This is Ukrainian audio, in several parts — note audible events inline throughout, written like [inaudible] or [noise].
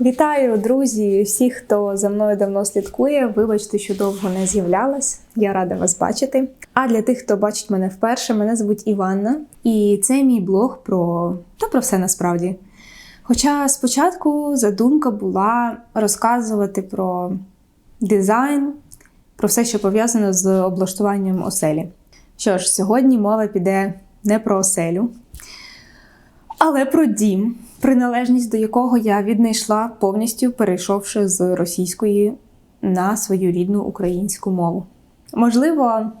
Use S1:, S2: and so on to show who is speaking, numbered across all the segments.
S1: Вітаю, друзі! Всі, хто за мною давно слідкує. Вибачте, що довго не з'являлась. Я рада вас бачити. А для тих, хто бачить мене вперше, мене звуть Іванна, і це мій блог про та про все насправді. Хоча спочатку задумка була розказувати про дизайн, про все, що пов'язано з облаштуванням оселі. Що ж, сьогодні мова піде не про оселю, але про дім, приналежність до якого я віднайшла повністю перейшовши з російської на свою рідну українську мову. Можливо,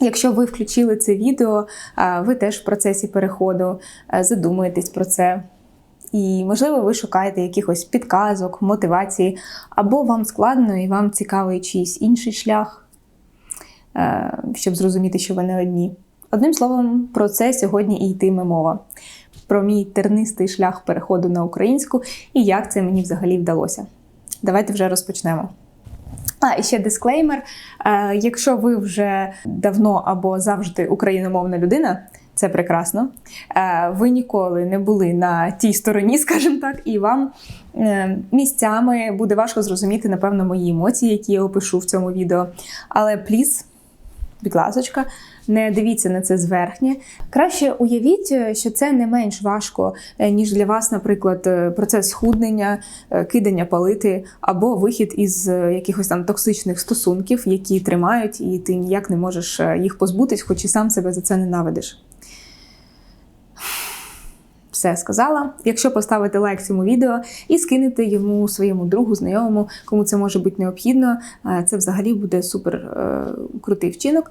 S1: якщо ви включили це відео, ви теж в процесі переходу е, задумуєтесь про це. І, можливо, ви шукаєте якихось підказок, мотивації, або вам складно і вам цікавий чийсь інший шлях, е, щоб зрозуміти, що ви не одні. Одним словом, про це сьогодні і йтиме мова. Про мій тернистий шлях переходу на українську і як це мені взагалі вдалося. Давайте вже розпочнемо. А, і ще дисклеймер: Е, якщо ви вже давно або завжди україномовна людина, це прекрасно. Е, ви ніколи не були на тій стороні, [laughs] скажімо так, і вам е, місцями буде важко зрозуміти, напевно, мої емоції, які я опишу в цьому відео. Але пліз, будь ласочка, не дивіться на це зверхнє. Краще уявіть, що це не менш важко, е, ніж для вас, наприклад, е, процес схуднення, е, кидання палити або вихід із е, якихось там токсичних стосунків, які тримають, і ти ніяк не можеш е, їх позбутись, хоч і сам себе за це ненавидиш. Все сказала. Якщо поставити лайк цьому відео і скинете йому своєму другу, знайомому, кому це може бути необхідно, е, це взагалі буде супер е, крутий вчинок.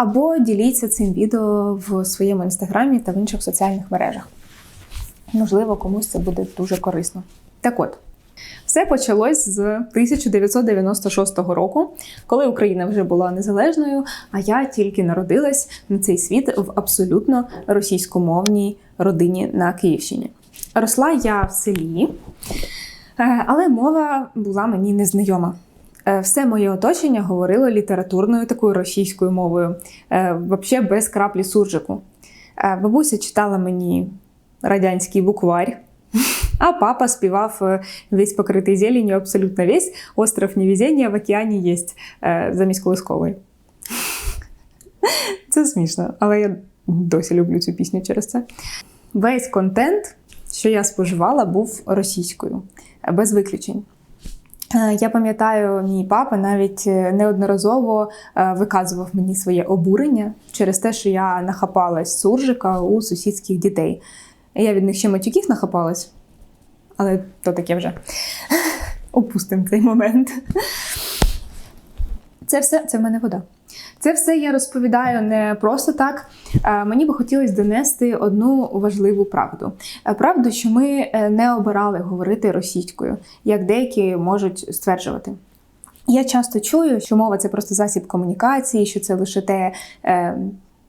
S1: Або діліться цим відео в своєму інстаграмі та в інших соціальних мережах. Можливо, комусь це буде дуже корисно. Так от, все почалось з 1996 року, коли Україна вже була незалежною, а я тільки народилась на цей світ в абсолютно російськомовній родині на Київщині. Росла я в селі, е, але мова була мені незнайома. Е, Все моє оточення говорило літературною такою російською мовою, взагалі без краплі суржику. Е, Бабуся читала мені радянський букварь, [laughs] а папа співав е, весь покритий зеленью, абсолютно весь остров невезення в океані е, замість колискової. [laughs] Це смішно, але я досі люблю цю пісню через це. Весь контент, що я споживала, був російською, е, без виключень. Е, Я пам'ятаю, мій папа навіть е, неодноразово е, виказував мені своє обурення через те, що я нахапалась суржика у сусідських дітей. Я від них ще матюків нахапалась, але то таке вже. [laughs] Опустимо цей момент. Це все, це в мене вода. Це все я розповідаю не просто так. Е, Мені би хотілося донести одну важливу правду. Е, Правду, що ми е, не обирали говорити російською, як деякі можуть стверджувати. Я часто чую, що мова це просто засіб комунікації, що це лише те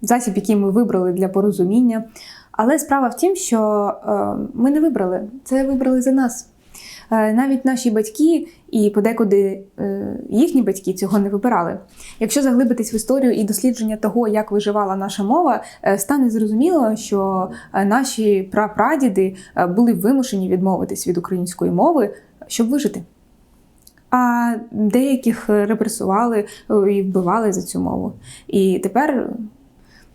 S1: засіб, який ми вибрали для порозуміння. Але справа в тім, що ми не вибрали, це вибрали за нас. Е, Навіть наші батьки і подекуди е, їхні батьки цього не вибирали. Якщо заглибитись в історію і дослідження того, як виживала наша мова, е, стане зрозуміло, що наші прапрадіди були вимушені відмовитись від української мови, щоб вижити. А деяких репресували і вбивали за цю мову. І тепер,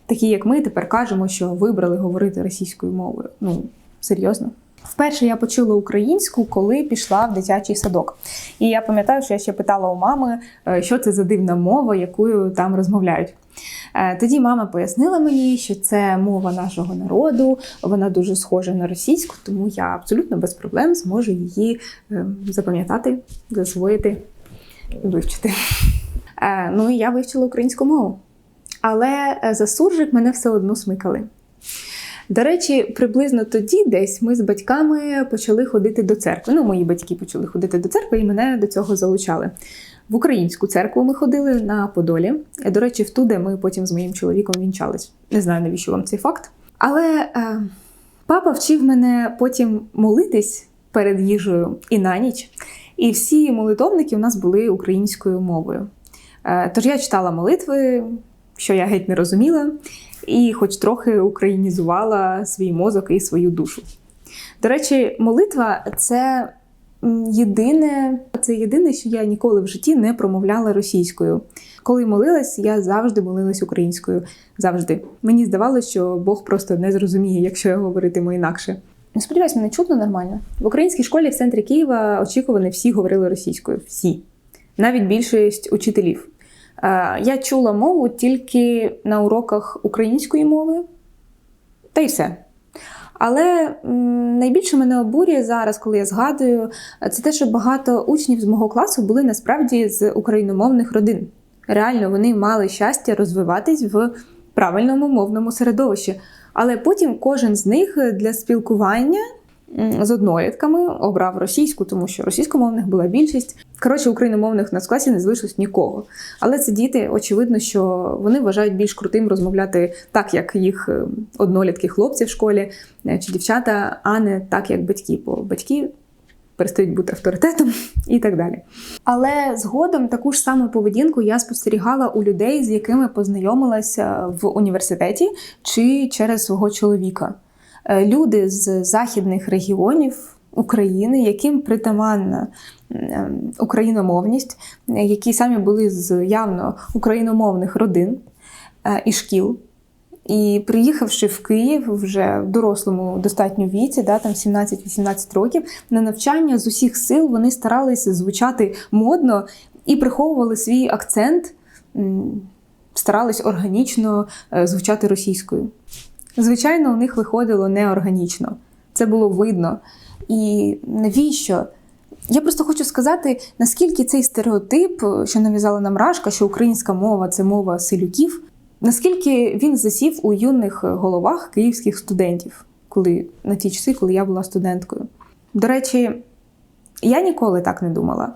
S1: такі як ми, тепер кажемо, що вибрали говорити російською мовою. Ну, серйозно. Вперше я почула українську, коли пішла в дитячий садок. І я пам'ятаю, що я ще питала у мами, е, що це за дивна мова, якою там розмовляють. Е, Тоді мама пояснила мені, що це мова нашого народу, вона дуже схожа на російську, тому я абсолютно без проблем зможу її е, запам'ятати, засвоїти і вивчити. Е, Ну і я вивчила українську мову. Але за суржик мене все одно смикали. До речі, приблизно тоді десь ми з батьками почали ходити до церкви. Ну, мої батьки почали ходити до церкви і мене до цього залучали. В українську церкву ми ходили на Подолі. До речі, в ту, де ми потім з моїм чоловіком вінчались. Не знаю, навіщо вам цей факт. Але е, папа вчив мене потім молитись перед їжею і на ніч. І всі молитовники у нас були українською мовою. Е, тож я читала молитви, що я геть не розуміла, і хоч трохи українізувала свій мозок і свою душу. До речі, молитва це єдине, це єдине, що я ніколи в житті не промовляла російською. Коли молилась, я завжди молилась українською. Завжди. Мені здавалося, що Бог просто не зрозуміє, якщо я говоритиму інакше. Ну, Сподіваюсь, мене чутно нормально. В українській школі в центрі Києва очікувано всі говорили російською. Всі. Навіть більшість учителів. Е, Я чула мову тільки на уроках української мови, та й все. Але найбільше мене обурює зараз, коли я згадую, це те, що багато учнів з мого класу були насправді з україномовних родин. Реально, вони мали щастя розвиватись в правильному мовному середовищі. Але потім кожен з них для спілкування з однолітками обрав російську, тому що російськомовних була більшість. Коротше, україномовних в нас класі не залишилось нікого. Але це діти, очевидно, що вони вважають більш крутим розмовляти так, як їх е, однолітки хлопці в школі е, чи дівчата, а не так, як батьки, бо батьки перестають бути авторитетом [laughs] і так далі. Але згодом таку ж саму поведінку я спостерігала у людей, з якими познайомилася в університеті чи через свого чоловіка. Е, Люди з західних регіонів України, яким притаманна е, україномовність, які самі були з явно україномовних родин е, і шкіл. І приїхавши в Київ вже в дорослому достатньо віці, да, там 17-18 років, на навчання з усіх сил вони старалися звучати модно і приховували свій акцент, старались органічно звучати російською. Звичайно, у них виходило неорганічно. Це було видно. І навіщо? Я просто хочу сказати, наскільки цей стереотип, що нав'язала нам Рашка, що українська мова це мова селюків, наскільки він засів у юних головах київських студентів, коли на ті часи, коли я була студенткою. До речі, я ніколи так не думала.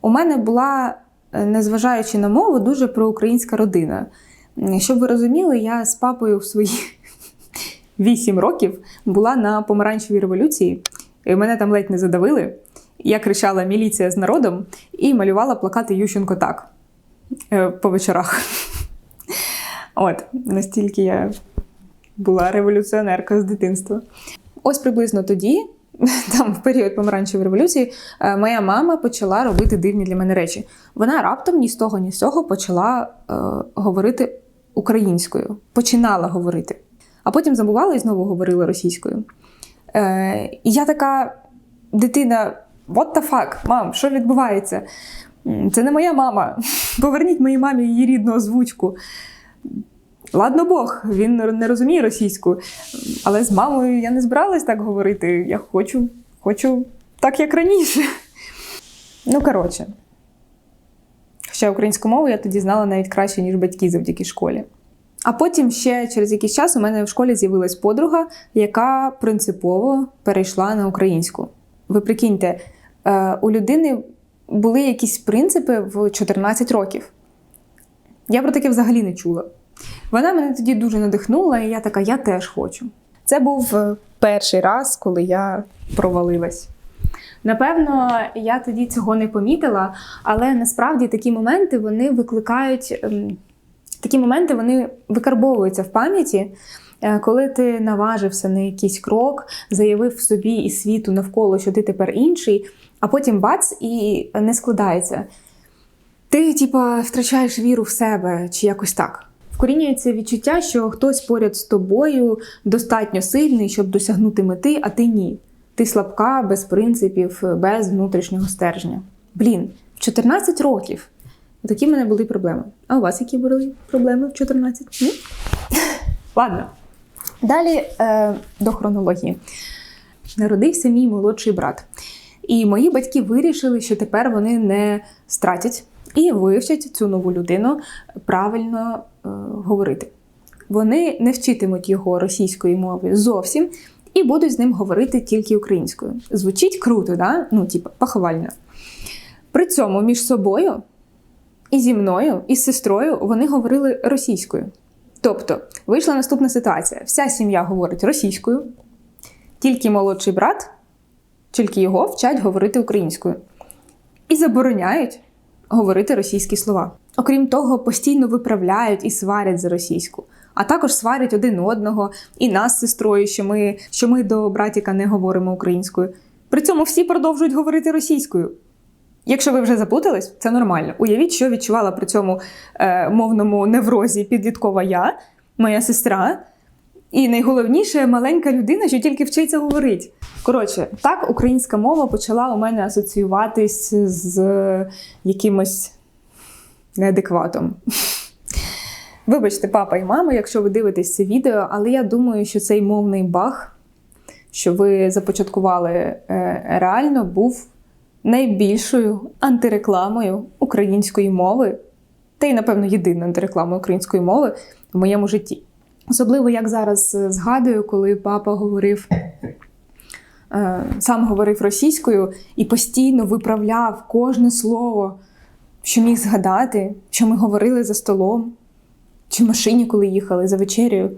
S1: У мене була, е, незважаючи на мову, дуже проукраїнська родина. Щоб ви розуміли, я з папою в свої 8 років була на помаранчевій революції. І мене там ледь не задавили. Я кричала Міліція з народом і малювала плакати Ющенко так е, по вечорах. [laughs] От, настільки я була революціонерка з дитинства. Ось приблизно тоді, [laughs] там в період помаранчевої революції, е, моя мама почала робити дивні для мене речі. Вона раптом ні з того, ні з цього почала е, говорити українською, починала говорити, а потім забувала і знову говорила російською. Е, і я така дитина, what the fuck, мам, що відбувається? Це не моя мама. [laughs] Поверніть моїй мамі її рідну озвучку. Ладно Бог, він не розуміє російську, але з мамою я не збиралась так говорити. Я хочу, хочу так, як раніше. Ну, коротше. Хоча українську мову я тоді знала навіть краще, ніж батьки завдяки школі. А потім ще через якийсь час у мене в школі з'явилась подруга, яка принципово перейшла на українську. Ви прикиньте, е, у людини були якісь принципи в 14 років. Я про таке взагалі не чула. Вона мене тоді дуже надихнула, і я така, я теж хочу. Це був е, перший раз, коли я провалилась. Напевно, я тоді цього не помітила, але насправді такі моменти вони викликають. Такі моменти вони викарбовуються в пам'яті, е, коли ти наважився на якийсь крок, заявив собі і світу навколо, що ти тепер інший, а потім бац і не складається. Ти, типа, втрачаєш віру в себе чи якось так. Вкорінюється відчуття, що хтось поряд з тобою достатньо сильний, щоб досягнути мети, а ти ні. Ти слабка, без принципів, без внутрішнього стержня. Блін, в 14 років. Такі в мене були проблеми. А у вас які були проблеми в 14? Ні? [laughs] Ладно. Далі е, до хронології. Народився мій молодший брат. І мої батьки вирішили, що тепер вони не стратять і вивчать цю нову людину правильно е, говорити. Вони не вчитимуть його російської мови зовсім і будуть з ним говорити тільки українською. Звучить круто, да? ну, типу, похвально. При цьому між собою і зі мною, і з сестрою вони говорили російською. Тобто, вийшла наступна ситуація: вся сім'я говорить російською, тільки молодший брат, тільки його вчать говорити українською. І забороняють говорити російські слова. Окрім того, постійно виправляють і сварять за російську, а також сварять один одного і нас з сестрою, що ми, що ми до братіка не говоримо українською. При цьому всі продовжують говорити російською. Якщо ви вже заплутались, це нормально. Уявіть, що відчувала при цьому е, мовному неврозі підліткова я, моя сестра, і найголовніше маленька людина, що тільки вчиться говорити. Коротше, так українська мова почала у мене асоціюватись з якимось неадекватом. [laughs] Вибачте, папа і мама, якщо ви дивитесь це відео, але я думаю, що цей мовний баг, що ви започаткували е, реально, був найбільшою антирекламою української мови, та й, напевно, єдиною антирекламою української мови в моєму житті. Особливо як зараз е, згадую, коли папа говорив, е, сам говорив російською і постійно виправляв кожне слово, що міг згадати, що ми говорили за столом, чи в машині, коли їхали за вечерею.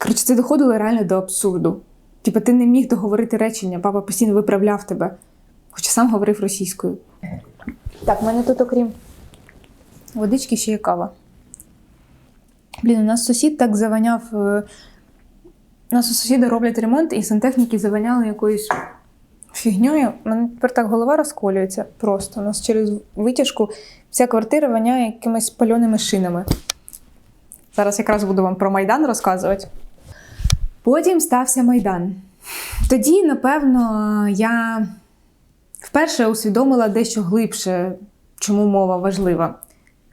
S1: Коротше, це доходило реально до абсурду. Типа, ти не міг договорити речення, папа постійно виправляв тебе, хоча сам говорив російською. Так, в мене тут, окрім водички, ще є кава. Блін, у нас сусід так заваняв. е, У нас у сусіда роблять ремонт, і сантехніки заваняли якоюсь фігньою. У мене тепер так голова розколюється просто. У нас через витяжку вся квартира воняє якимись пальоними шинами. Зараз якраз буду вам про Майдан розказувати. Потім стався Майдан. Тоді, напевно, я вперше усвідомила дещо глибше, чому мова важлива.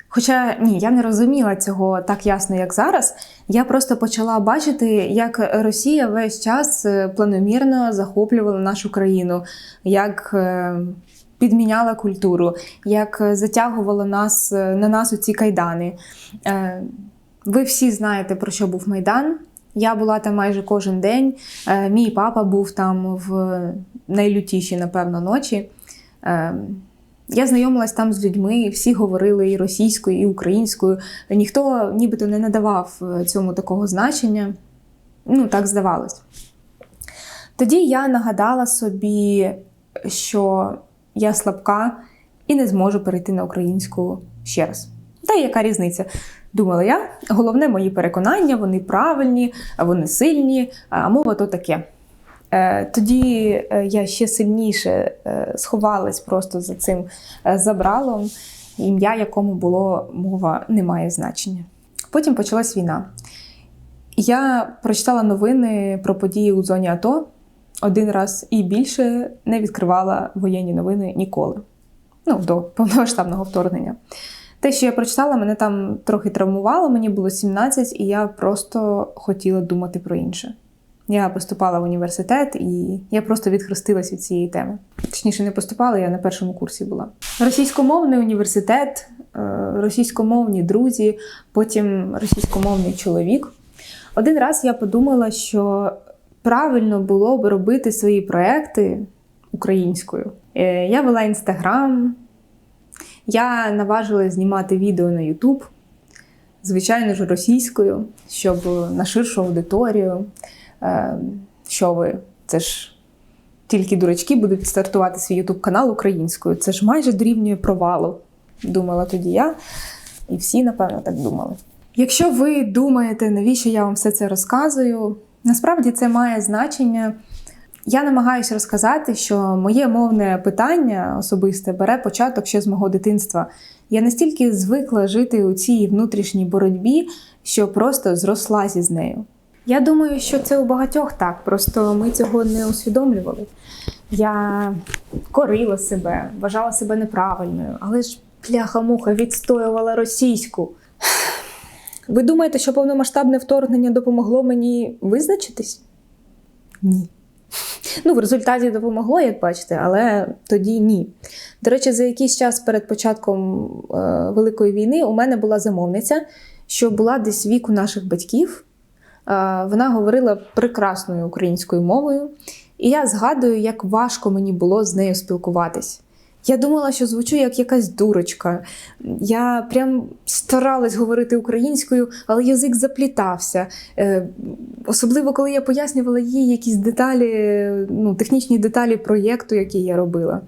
S1: Хоча ні, я не розуміла цього так ясно, як зараз. Я просто почала бачити, як Росія весь час е, планомірно захоплювала нашу країну, як е, підміняла культуру, як затягувала нас е, на нас у ці кайдани. Ви всі знаєте, про що був Майдан. Я була там майже кожен день. Е, Мій папа був там в найлютіші, напевно, ночі. Е, Я знайомилась там з людьми, всі говорили і російською, і українською. Ніхто нібито не надавав е, цьому такого значення. Ну, так здавалось. Тоді я нагадала собі, що я слабка і не зможу перейти на українську ще раз. Та яка різниця? Думала я. Головне, мої переконання, вони правильні, вони сильні, а мова то таке. Е, Тоді е, я ще сильніше е, сховалась просто за цим забралом, ім'я якому було мова не має значення. Потім почалась війна. Я прочитала новини про події у зоні АТО один раз і більше не відкривала воєнні новини ніколи. Ну, до повномасштабного вторгнення. Те, що я прочитала, мене там трохи травмувало, мені було 17, і я просто хотіла думати про інше. Я поступала в університет і я просто відхрестилась від цієї теми. Точніше, не поступала, я на першому курсі була. Російськомовний університет, е, російськомовні друзі, потім російськомовний чоловік. Один раз я подумала, що правильно було б робити свої проекти українською. Е, Я вела інстаграм, я наважилась знімати відео на YouTube, звичайно ж, російською, щоб на ширшу аудиторію. Е, Що ви? Це ж тільки дурачки будуть стартувати свій YouTube канал українською. Це ж майже дорівнює провалу, думала тоді я, і всі, напевно, так думали. Якщо ви думаєте, навіщо я вам все це розказую, насправді це має значення. Я намагаюся розказати, що моє мовне питання особисте бере початок ще з мого дитинства. Я настільки звикла жити у цій внутрішній боротьбі, що просто зрослася з нею. Я думаю, що це у багатьох так, просто ми цього не усвідомлювали. Я корила себе, вважала себе неправильною, але ж пляха-муха відстоювала російську. Ви думаєте, що повномасштабне вторгнення допомогло мені визначитись? Ні. Ну, в результаті допомогло, як бачите, але тоді ні. До речі, за якийсь час перед початком е, Великої війни у мене була замовниця, що була десь віку наших батьків. Е, вона говорила прекрасною українською мовою, і я згадую, як важко мені було з нею спілкуватись. Я думала, що звучу як якась дурочка. Я прям старалась говорити українською, але язик заплітався. Е, Особливо, коли я пояснювала їй якісь деталі, ну, технічні деталі проєкту, який я робила.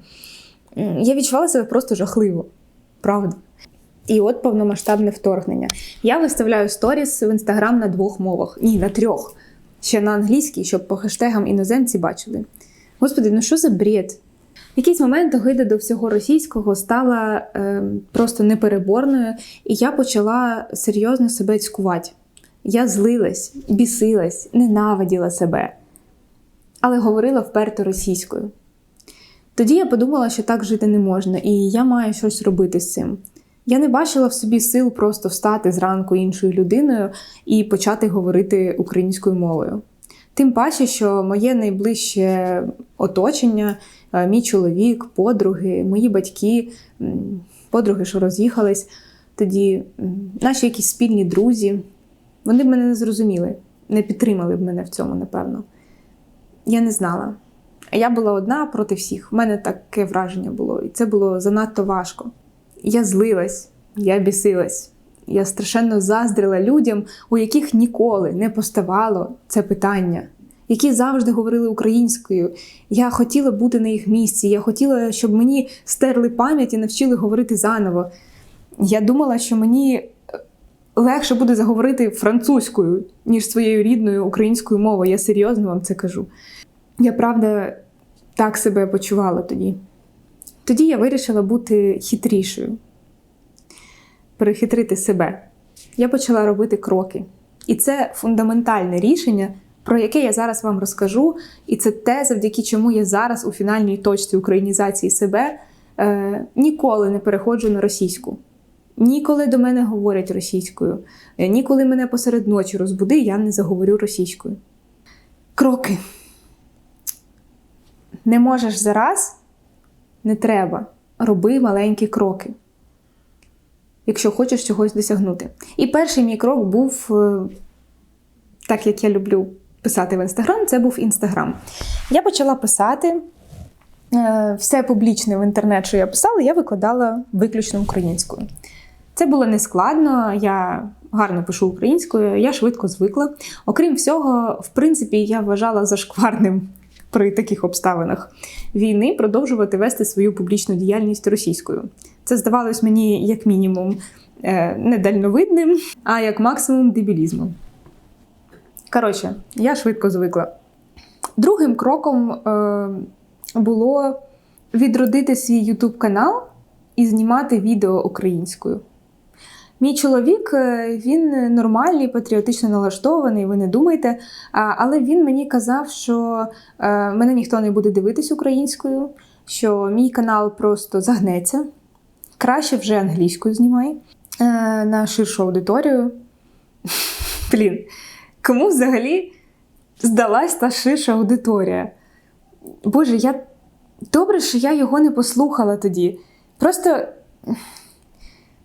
S1: Я відчувала себе просто жахливо. Правда. І от повномасштабне вторгнення. Я виставляю сторіс в інстаграм на двох мовах. Ні, на трьох. Ще на англійській, щоб по хештегам іноземці бачили. Господи, ну що за бред? В якийсь момент огида до всього російського стала е, просто непереборною, і я почала серйозно себе цькувати. Я злилась, бісилась, ненавиділа себе, але говорила вперто російською. Тоді я подумала, що так жити не можна, і я маю щось робити з цим. Я не бачила в собі сил просто встати зранку іншою людиною і почати говорити українською мовою. Тим паче, що моє найближче оточення, мій чоловік, подруги, мої батьки, подруги, що роз'їхались, тоді наші якісь спільні друзі, вони б мене не зрозуміли, не підтримали б мене в цьому, напевно. Я не знала. Я була одна проти всіх. У мене таке враження було, і це було занадто важко. Я злилась, я бісилась. Я страшенно заздрила людям, у яких ніколи не поставало це питання, які завжди говорили українською. Я хотіла бути на їх місці, я хотіла, щоб мені стерли пам'ять і навчили говорити заново. Я думала, що мені е, легше буде заговорити французькою, ніж своєю рідною українською мовою. Я серйозно вам це кажу. Я правда так себе почувала тоді. Тоді я вирішила бути хитрішою перехитрити себе. Я почала робити кроки. І це фундаментальне рішення, про яке я зараз вам розкажу. І це те, завдяки чому я зараз у фінальній точці українізації себе е, ніколи не переходжу на російську. Ніколи до мене говорять російською, е, ніколи мене посеред ночі розбуди, я не заговорю російською. Кроки. Не можеш зараз, не треба. Роби маленькі кроки якщо хочеш чогось досягнути. І перший мій крок був, е, так як я люблю писати в інстаграм, це був інстаграм. Я почала писати. Е, все публічне в інтернет, що я писала, я викладала виключно українською. Це було нескладно, я гарно пишу українською, я швидко звикла. Окрім всього, в принципі, я вважала зашкварним при таких обставинах війни продовжувати вести свою публічну діяльність російською. Це здавалось мені як мінімум е, не дальновидним, а як максимум дебілізмом. Коротше, я швидко звикла. Другим кроком е, було відродити свій YouTube канал і знімати відео українською. Мій чоловік е, він нормальний, патріотично налаштований, ви не думайте. Але він мені казав, що е, мене ніхто не буде дивитись українською, що мій канал просто загнеться. Краще вже англійською знімай е, на ширшу аудиторію. [laughs] Блін, кому взагалі здалась та ширша аудиторія? Боже, я добре, що я його не послухала тоді. Просто.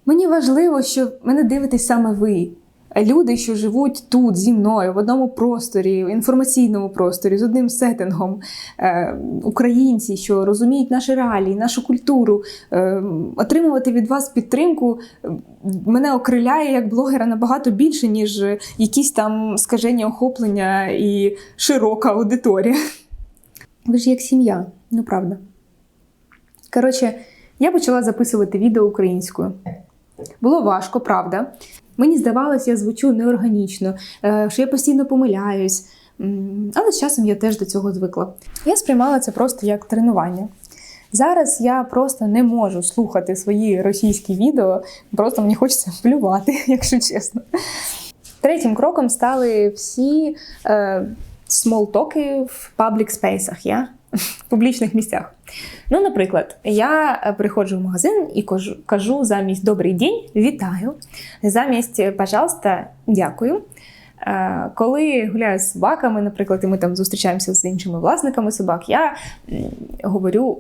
S1: Мені важливо, що мене дивитесь саме ви. Люди, що живуть тут зі мною в одному просторі, в інформаційному просторі, з одним сеттингом, е, українці, що розуміють наші реалії, нашу культуру, е, отримувати від вас підтримку е, мене окриляє як блогера набагато більше, ніж якісь там скажені охоплення і широка аудиторія. Ви ж як сім'я, ну правда. Коротше, я почала записувати відео українською. Було важко, правда. Мені здавалося, я звучу неорганічно, е, що я постійно помиляюсь. Але з часом я теж до цього звикла. Я сприймала це просто як тренування. Зараз я просто не можу слухати свої російські відео, просто мені хочеться плювати, [laughs] якщо чесно. Третім кроком стали всі е, смолтоки в паблік спейсах. Я? В публічних місцях. Ну, наприклад, я е, приходжу в магазин і кажу, замість добрий день, вітаю. Замість пожалуйста, дякую. Е, коли гуляю з собаками, наприклад, і ми там зустрічаємося з іншими власниками собак, я говорю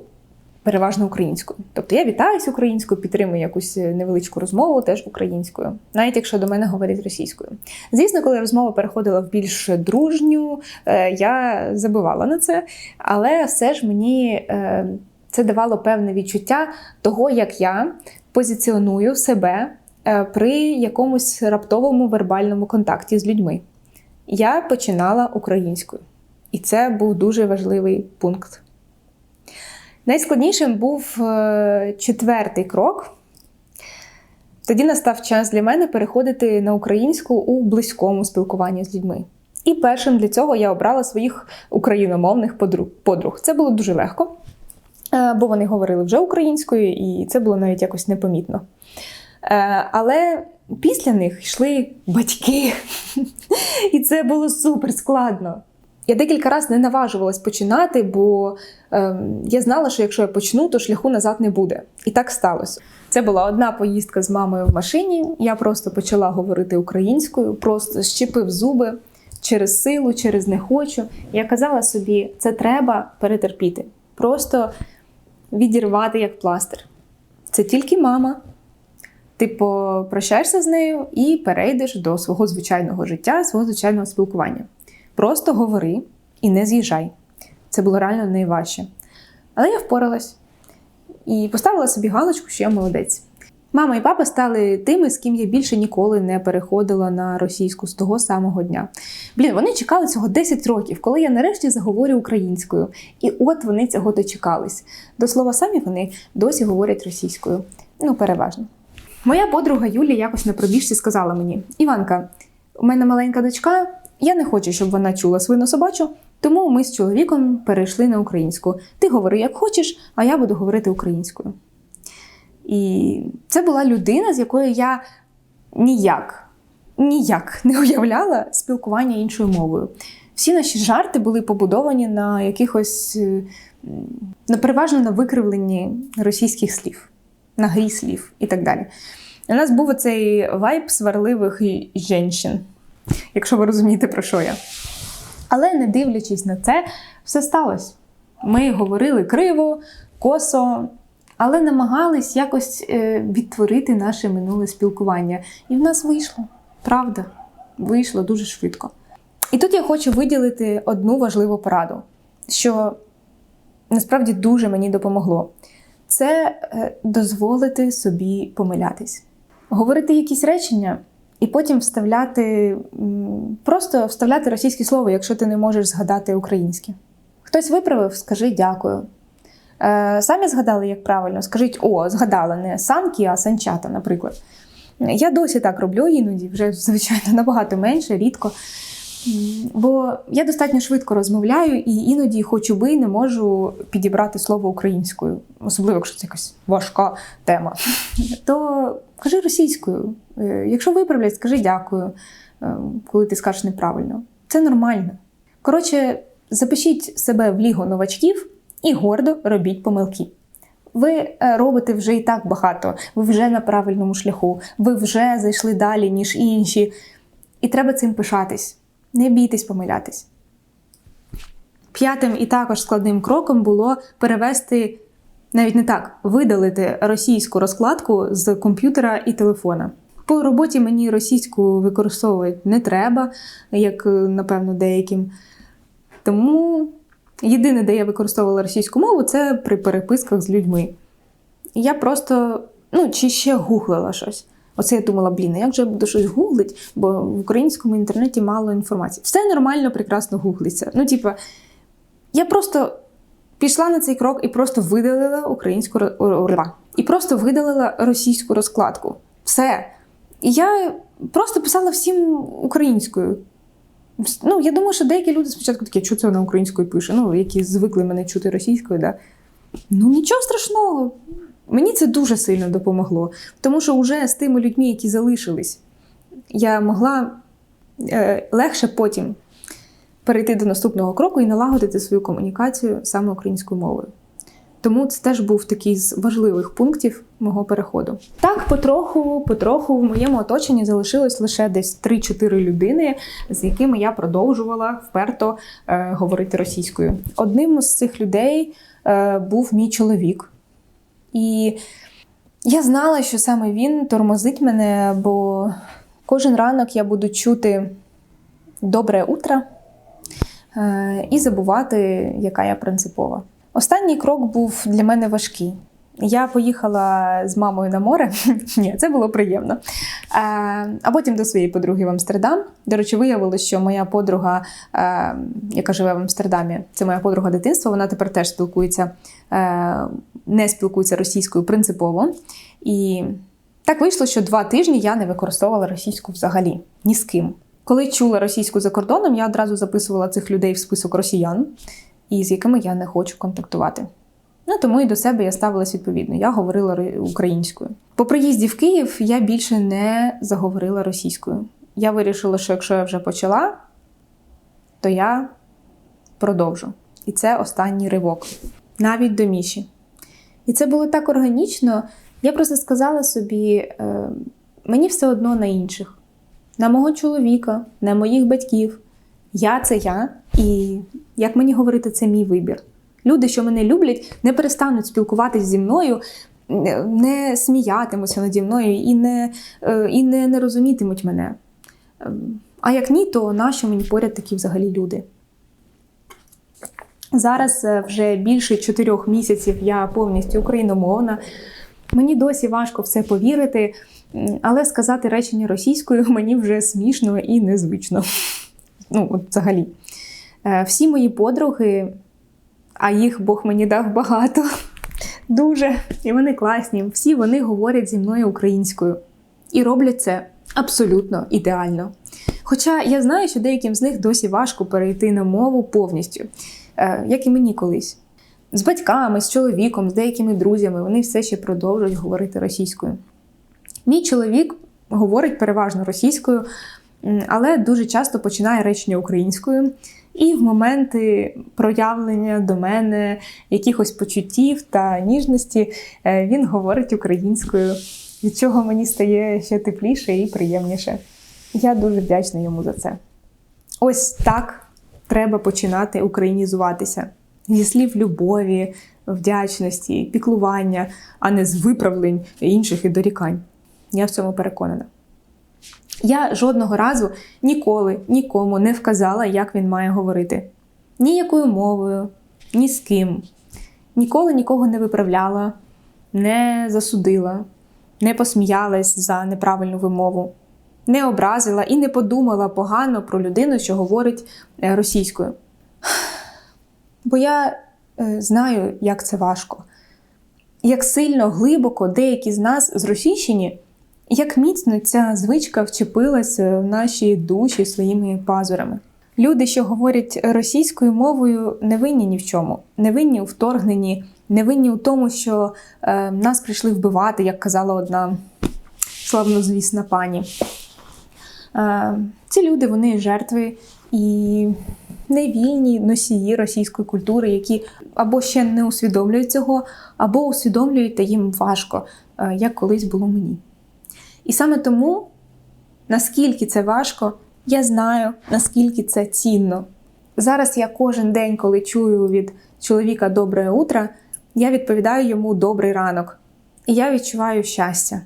S1: переважно українською. Тобто я вітаюсь українською, підтримую якусь невеличку розмову теж українською, навіть якщо до мене говорять російською. Звісно, коли розмова переходила в більш дружню, е, я забувала на це, але все ж мені е, це давало певне відчуття того, як я позиціоную себе е, при якомусь раптовому вербальному контакті з людьми. Я починала українською, і це був дуже важливий пункт. Найскладнішим був е, четвертий крок. Тоді настав час для мене переходити на українську у близькому спілкуванні з людьми. І першим для цього я обрала своїх україномовних подруг. Це було дуже легко, е, бо вони говорили вже українською, і це було навіть якось непомітно. Е, але після них йшли батьки, [laughs] і це було супер складно. Я декілька разів не наважувалась починати, бо е, я знала, що якщо я почну, то шляху назад не буде. І так сталося. Це була одна поїздка з мамою в машині. Я просто почала говорити українською, просто щепив зуби через силу, через не хочу. Я казала собі, це треба перетерпіти, просто відірвати як пластир. Це тільки мама. Ти попрощаєшся з нею і перейдеш до свого звичайного життя, свого звичайного спілкування. Просто говори і не з'їжджай. Це було реально найважче. Але я впоралась і поставила собі галочку, що я молодець. Мама і папа стали тими, з ким я більше ніколи не переходила на російську з того самого дня. Блін, вони чекали цього 10 років, коли я нарешті заговорю українською. І от вони цього дочекались. До слова, самі вони досі говорять російською. Ну, переважно. Моя подруга Юлія якось на пробіжці сказала мені: Іванка, у мене маленька дочка, я не хочу, щоб вона чула свину собачу, тому ми з чоловіком перейшли на українську. Ти говори як хочеш, а я буду говорити українською. І це була людина, з якою я ніяк, ніяк не уявляла спілкування іншою мовою. Всі наші жарти були побудовані на якихось, е, на переважно на викривленні російських слів, на грі слів і так далі. У нас був оцей вайб сварливих жінчин, якщо ви розумієте, про що я. Але не дивлячись на це, все сталося. Ми говорили криво, косо, але намагались якось е, відтворити наше минуле спілкування. І в нас вийшло. Правда, вийшло дуже швидко. І тут я хочу виділити одну важливу пораду, що насправді дуже мені допомогло. Це е, дозволити собі помилятись, говорити якісь речення і потім вставляти просто вставляти російське слово, якщо ти не можеш згадати українське. Хтось виправив, скажи дякую. Е, самі згадали, як правильно, скажіть, о, згадала не санкі, а санчата, наприклад. Я досі так роблю, іноді вже, звичайно, набагато менше, рідко. Бо я достатньо швидко розмовляю і іноді, хоч би, не можу підібрати слово українською, особливо, якщо це якась важка тема. То кажи російською. Е, якщо виправлять, скажи дякую, е, коли ти скажеш неправильно. Це нормально. Коротше, запишіть себе в лігу новачків і гордо робіть помилки. Ви е, робите вже і так багато, ви вже на правильному шляху, ви вже зайшли далі, ніж інші. І треба цим пишатись. Не бійтесь помилятись. П'ятим і також складним кроком було перевести, навіть не так, видалити російську розкладку з комп'ютера і телефона. По роботі мені російську використовувати не треба, як, напевно, деяким. Тому єдине, де я використовувала російську мову, це при переписках з людьми. Я просто, ну, чи ще гуглила щось. Оце я думала, блін, як же я буду щось гуглить, бо в українському інтернеті мало інформації. Все нормально, прекрасно гуглиться. Ну, типа, я просто пішла на цей крок і просто видалила українську і просто видалила російську розкладку. Все. І я просто писала всім українською. Ну, я думаю, що деякі люди спочатку такі, що це на українською пише, ну, які звикли мене чути російською, да. Ну, нічого страшного. Мені це дуже сильно допомогло, тому що вже з тими людьми, які залишились, я могла е, легше потім перейти до наступного кроку і налагодити свою комунікацію саме українською мовою. Тому це теж був такий з важливих пунктів мого переходу. Так, потроху, потроху в моєму оточенні залишилось лише десь 3-4 людини, з якими я продовжувала вперто е, говорити російською. Одним з цих людей е, був мій чоловік. І я знала, що саме він тормозить мене, бо кожен ранок я буду чути добре утро і забувати, яка я принципова. Останній крок був для мене важкий. Я поїхала з мамою на море. [laughs] Ні, це було приємно. Е, а потім до своєї подруги в Амстердам. До речі, виявилося, що моя подруга, е, яка живе в Амстердамі, це моя подруга дитинства. Вона тепер теж спілкується, е, не спілкується російською принципово. І так вийшло, що два тижні я не використовувала російську взагалі ні з ким. Коли чула російську за кордоном, я одразу записувала цих людей в список росіян, і з якими я не хочу контактувати. Ну тому і до себе я ставилась відповідно. Я говорила українською. По приїзді в Київ я більше не заговорила російською. Я вирішила, що якщо я вже почала, то я продовжу. І це останній ривок, навіть до Міші. І це було так органічно. Я просто сказала собі: е, мені все одно на інших, на мого чоловіка, на моїх батьків. Я це я, і як мені говорити, це мій вибір. Люди, що мене люблять, не перестануть спілкуватись зі мною, не- сміятимуться наді мною і не, е, і не, не розумітимуть мене. Ем, А як ні, то нащо мені поряд такі взагалі люди? Зараз е, вже більше чотирьох місяців я повністю україномовна. Мені досі важко в це повірити, але сказати речення російською [laughs] мені вже смішно і незвично. Ну, от взагалі. Е, Всі мої подруги, а їх Бог мені дав багато, [laughs] дуже, і вони класні. Всі вони говорять зі мною українською і роблять це абсолютно ідеально. Хоча я знаю, що деяким з них досі важко перейти на мову повністю, е, як і мені колись. З батьками, з чоловіком, з деякими друзями вони все ще продовжують говорити російською. Мій чоловік говорить переважно російською, але дуже часто починає речення українською. І в моменти проявлення до мене якихось почуттів та ніжності е, він говорить українською, від чого мені стає ще тепліше і приємніше. Я дуже вдячна йому за це. Ось так треба починати українізуватися зі слів любові, вдячності, піклування, а не з виправлень інших і дорікань. Я в цьому переконана. Я жодного разу ніколи нікому не вказала, як він має говорити. Ніякою мовою, ні з ким. Ніколи нікого не виправляла, не засудила, не посміялась за неправильну вимову, не образила і не подумала погано про людину, що говорить е, російською. Бо я е, знаю, як це важко, як сильно глибоко деякі з нас зросійщені, як міцно ця звичка вчепилася в наші душі своїми пазурами. Люди, що говорять російською мовою, не винні ні в чому, не винні у вторгненні, не винні у тому, що е, нас прийшли вбивати, як казала одна славнозвісна пані. Е, ці люди вони жертви і невільні носії російської культури, які або ще не усвідомлюють цього, або усвідомлюють та їм важко, е, як колись було мені. І саме тому, наскільки це важко, я знаю, наскільки це цінно. Зараз я кожен день, коли чую від чоловіка добре утро, я відповідаю йому добрий ранок. І я відчуваю щастя.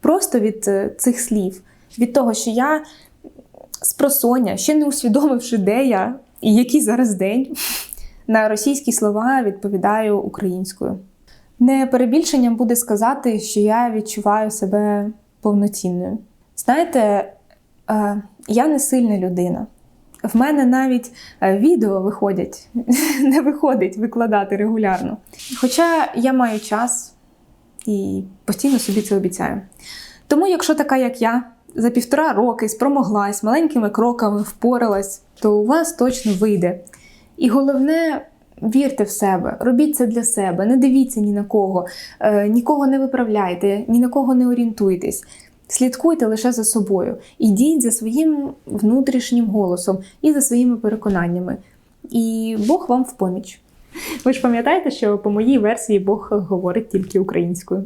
S1: Просто від е, цих слів, від того, що я з просоння, ще не усвідомивши, де я і який зараз день, [laughs] на російські слова відповідаю українською. Не перебільшенням буде сказати, що я відчуваю себе повноцінною. Знаєте, е, я не сильна людина. В мене навіть е, відео виходять, [laughs] не виходить викладати регулярно. Хоча я маю час і постійно собі це обіцяю. Тому, якщо така, як я, за півтора роки спромоглась, маленькими кроками впоралась, то у вас точно вийде. І головне, вірте в себе, робіть це для себе, не дивіться ні на кого, е, нікого не виправляйте, ні на кого не орієнтуйтесь. Слідкуйте лише за собою, ідіть за своїм внутрішнім голосом і за своїми переконаннями. І Бог вам в поміч. Ви ж пам'ятаєте, що по моїй версії Бог говорить тільки українською.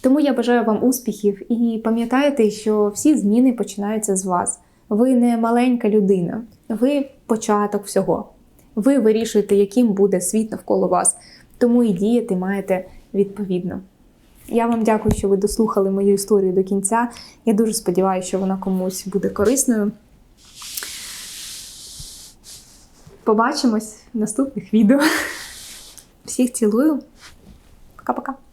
S1: Тому я бажаю вам успіхів і пам'ятайте, що всі зміни починаються з вас. Ви не маленька людина, ви початок всього. Ви вирішуєте, яким буде світ навколо вас, тому і діяти маєте відповідно. Я вам дякую, що ви дослухали мою історію до кінця. Я дуже сподіваюся, що вона комусь буде корисною. Побачимось в наступних відео. Всіх цілую. Пока-пока.